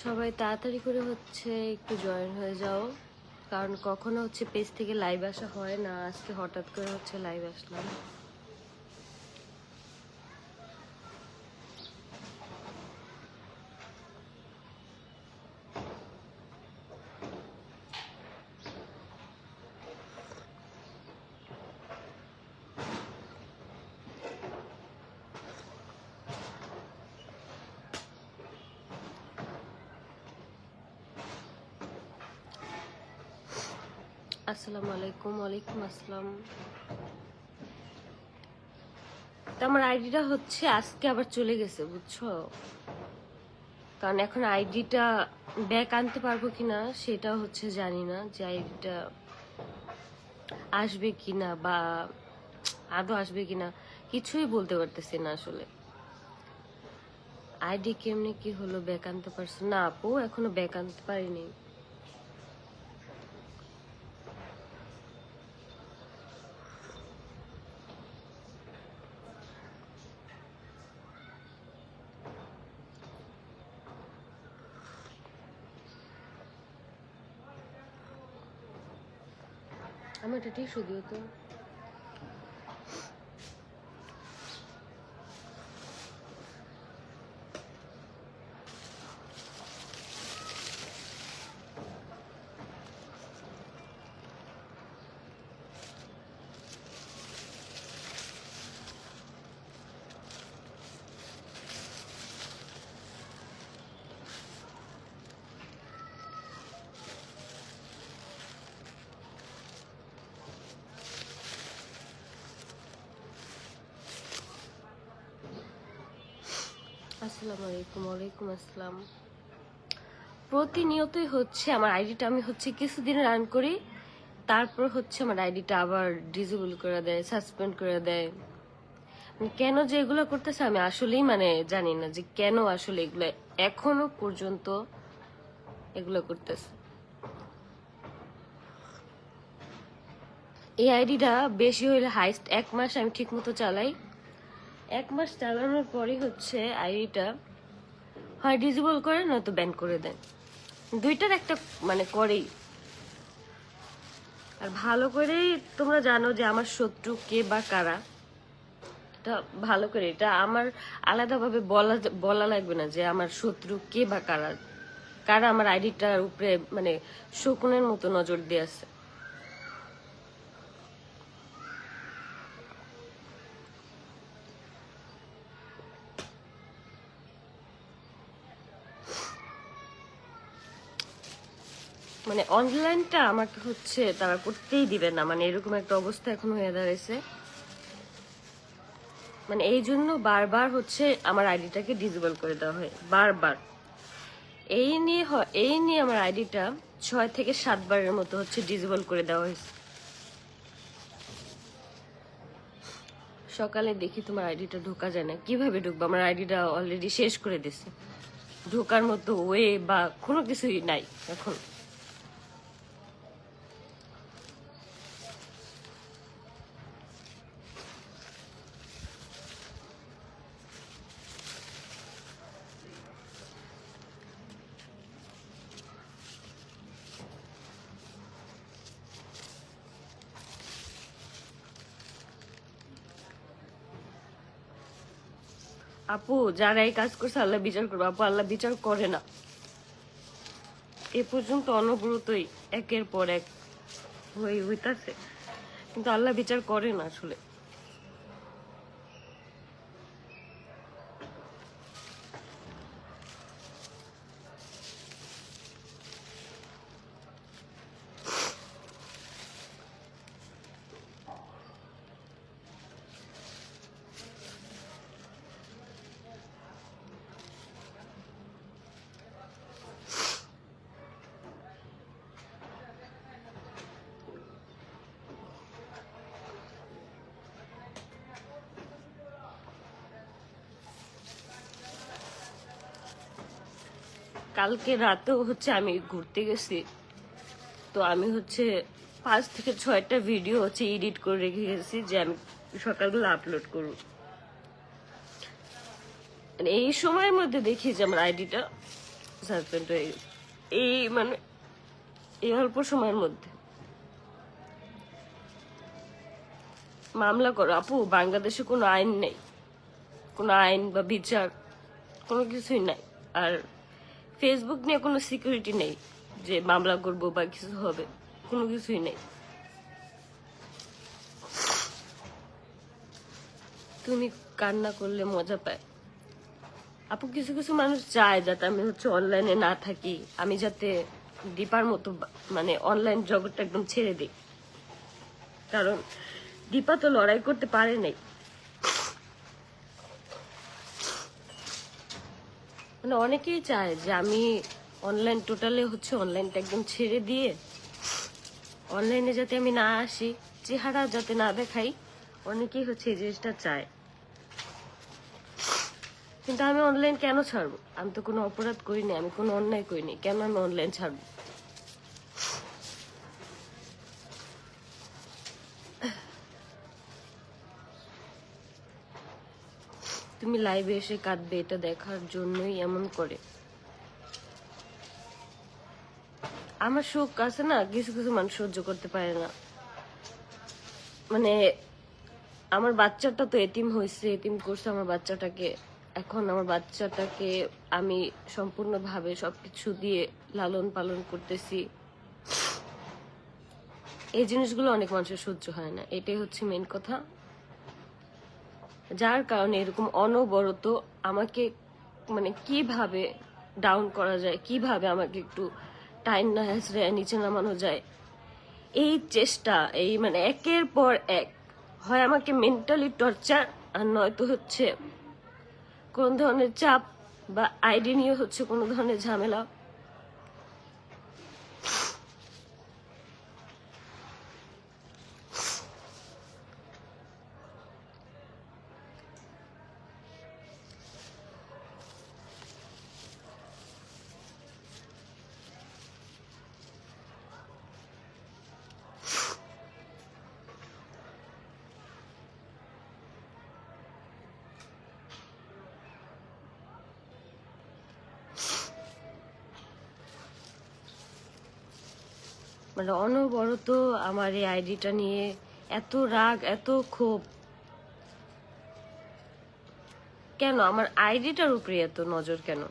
সবাই তাড়াতাড়ি করে হচ্ছে একটু জয়েন হয়ে যাও। কারণ কখনো হচ্ছে পেজ থেকে লাইভ আসা হয় না। আজকে হঠাৎ করে হচ্ছে লাইভ আসলাম। আসসালামু আলাইকুম, ওয়ালাইকুম আসসালাম। তো আমার আইডিটা হচ্ছে আজকে আবার চলে গেছে, বুঝছ? কারণ এখন আইডিটা ব্যাক আনতে পারব সেটা হচ্ছে জানি না যে আইডিটা আসবে বা আদৌ আসবে কিনা, কিছুই বলতে পারতেছি না আসলে। আইডি কেমনে কি হলো ব্যাক আনতে পারছ? না, আপু, এখনও ব্যাক আনতে পারিনি। আমার এটা টিস্যু দিও তো। আসসালামু আলাইকুম, ওয়ালাইকুম আসসালাম। প্রতিনিয়তই হচ্ছে আমার আইডিটা আমি হচ্ছে কিছুদিন রান করি, তারপর হচ্ছে আমার আইডিটা আবার ডিজেবল করে দেয় সাসপেন্ড করে দেয়। মানে কেন যে এগুলো করতেছে আমি আসলেই মানে জানি না যে কেন আসলে এগুলো এখনও পর্যন্ত এগুলো করতেছে। এই আইডিটা বেশি হইলে হাইস্ট এক মাস আমি ঠিক মতো চালাই। এক মাস চালানোর পরে হচ্ছে আইডিটা হয় ডিজেবল করে, নয়তো ব্যান করে দেন দুইটার একটা মানে করেই। আর ভালো করেই তোমরা জানো যে আমার শত্রু কে বা কারা। এটা ভালো করে, এটা আমার আলাদাভাবে বলা বলা লাগবে না যে আমার শত্রু কে বা কারা। কারা আমার আইডিটার উপরে মানে শকুনের মতো নজর দিয়ে আছে। মানে অনলাইনটা আমাকে হচ্ছে তারা করতেই দিবে না। মানে এরকম একটা অবস্থা এখন হয়ে দাঁড়াইছে। মানে এই জন্য বারবার হচ্ছে আমার আইডিটাকে ডিজেবল করে দেওয়া হয়। বারবার। এই নিয়ে এই নিয়ে আমার আইডিটা ছয় থেকে সাতবারের মতো হচ্ছে ডিজেবল করে দেওয়া হয়েছে। সকালে দেখি তোমার আইডিটা ঢোকা যায় না। কীভাবে ঢুকবো? আমার আইডিটা অলরেডি শেষ করে দিছে। ঢোকার মতো ওয়ে বা কোনো কিছুই নাই এখন। আপু, যারা এই কাজ করছে, আল্লাহ বিচার করবে। আপু, আল্লাহ বিচার করে না। এ পর্যন্ত অনবরতই একের পর এক হয়ে হইতাছে। কিন্তু আল্লাহ বিচার করে না আসলে। কালকে রাতেও হচ্ছে আমি ঘুরতে গেছি। তো আমি হচ্ছে পাঁচ থেকে ছয়টা ভিডিও হচ্ছে এডিট করে রেখে গেছি যে আমি সকালবেলা আপলোড করব। মানে এই সময়ের মধ্যে দেখি যে আমার আইডিটা সাসপেন্ড হয়ে গেছে। এই মানে এই অল্প সময়ের মধ্যে। মামলা করো, আপু, বাংলাদেশে কোনো আইন নেই। কোনো আইন বা বিচার কোনো কিছুই নাই। আর ফেসবুক নিয়ে কোনো সিকিউরিটি নেই যে মামলা করব বা কিছু হবে, কোনো কিছুই নেই। তুমি কান্না করলে মজা পায়। আপু, কিছু কিছু মানুষ চায় যাতে আমি হচ্ছে অনলাইনে না থাকি, আমি যাতে দীপার মতো মানে অনলাইন জগৎটা একদম ছেড়ে দিই। কারণ দীপা তো লড়াই করতে পারে নাই। মানে অনেকেই চায় যে আমি অনলাইন টোটালে হচ্ছে অনলাইনটা একদম ছেড়ে দিয়ে অনলাইনে যাতে আমি না আসি, চেহারা যাতে না দেখাই, অনেকেই হচ্ছে এই জিনিসটা চায়। কিন্তু আমি অনলাইন কেন ছাড়বো? আমি তো কোনো অপরাধ করিনি আমি কোনো অন্যায় করিনি কেন আমি অনলাইন ছাড়বো? তুমি লাইভে এসে কাঁদবে, এটা দেখার জন্যই এমন করে। আমার শোক আছে না, কিছু কিছু মানুষ সহ্য করতে পারে না। মানে আমার বাচ্চাটা তো এতিম হয়েছে, এতিম করছে আমার বাচ্চাটাকে। এখন আমার বাচ্চাটাকে আমি সম্পূর্ণভাবে সবকিছু দিয়ে লালন পালন করতেছি। এই জিনিসগুলো অনেক মানুষের সহ্য হয় না, এটাই হচ্ছে মেন কথা। যার কারণে এরকম অনবরত আমাকে মানে কীভাবে ডাউন করা যায়, কীভাবে আমাকে একটু টাইম না হেসড়ে নিচে নামানো যায়, এই চেষ্টা, এই মানে একের পর এক হয় আমাকে মেন্টালি টর্চার আর নয়তো হচ্ছে কোন ধরনের চাপ বা আইডি নিয়ে হচ্ছে কোনো ধরনের ঝামেলা। মানে অনবরত আমার এই আইডিটা নিয়ে এত রাগ, এত ক্ষোভ। কেন? আমার আইডিটার উপরে এত নজর কেন?